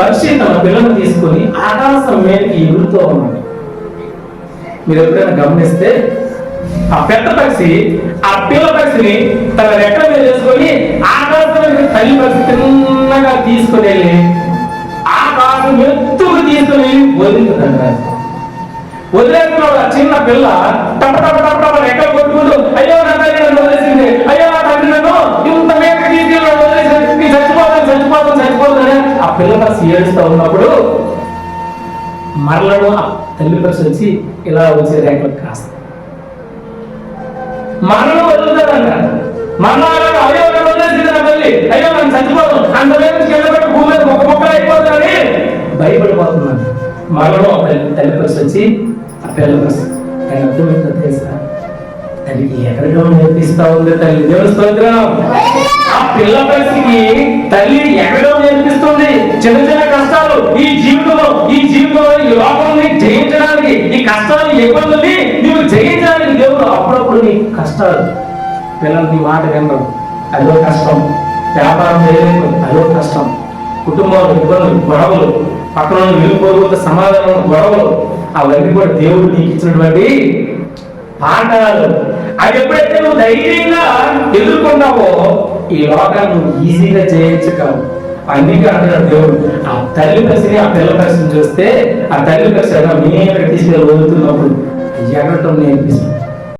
పక్షి తన పిల్లలు తీసుకొని ఆకాశం మీదకి ఎగురుతూ ఉన్నాడు మీరు ఎప్పుడైనా గమనిస్తే ఆ పెద్ద పక్షి ఆ పిల్ల పక్షిని తన రెక్కల మీద వేసుకొని ఆకాశంలో తల్లి పక్షి తిన్నగా తీసుకుని వెళ్ళి ఆకాశం ఎత్తుకు తీసుకుని వెళ్ళి వదులుతుందంట వదిలేసిన చిన్న పిల్ల టప పిల్ల పక్షి ఏడుస్తూ ఉన్నప్పుడు మరలను ఆ తల్లి పక్షి వచ్చి ఇలా వచ్చే ర్యాంకులకు కాస్త మరణం వదులుతారంట. మరణాలను అయ్యో వదిలేసింది నా తల్లి అయ్యో నన్ను చచ్చిపోతాను అంత మీద భూమి మీద మొక్క మొక్కలు అయిపోతానని భయపడిపోతున్నాను మరణం ఆ తల్లి తల్లి పక్షి వచ్చి ఆ పిల్ల పక్షి ఆయన అర్థం తెలుసా? తల్లికి ఎక్కడికో నేర్పిస్తా ఉంది తల్లి దేవుని స్తోత్రం. ఆ పిల్ల పరిస్థితికి ఈ జీవితంలో ఈ జీవితంలో ఈ లోకాన్ని జయించడానికి ఈ కష్టాలు ఇబ్బందుల్ని నీవు జయించడానికి దేవుడు అప్పుడప్పుడు నీ కష్టాలు పిల్లలు నీ మాట వినరు. అదో కష్టం. వ్యాపారం చేయలేదు. అదో కష్టం. కుటుంబంలో ఇబ్బందులు గొడవలు పక్కన వెళ్ళిపోతున్న సమాధానం గొడవలు అవన్నీ కూడా దేవుడు నీకు ఇచ్చినటువంటి పాఠాలు. అవి ఎప్పుడైతే నువ్వు ధైర్యంగా ఎదుర్కొన్నావో ఈ లోకాన్ని నువ్వు ఈజీగా చేయొచ్చు కాదు అందుకే అంటున్నాడు దేవుడు. ఆ తల్లి పరిస్థితి ఆ పిల్ల పరిస్థితిని చూస్తే ఆ తల్లి పరిస్థితి మీద తీసుకెళ్ళి వదులుతున్నప్పుడు ఎగరటం నేర్పిస్తుంది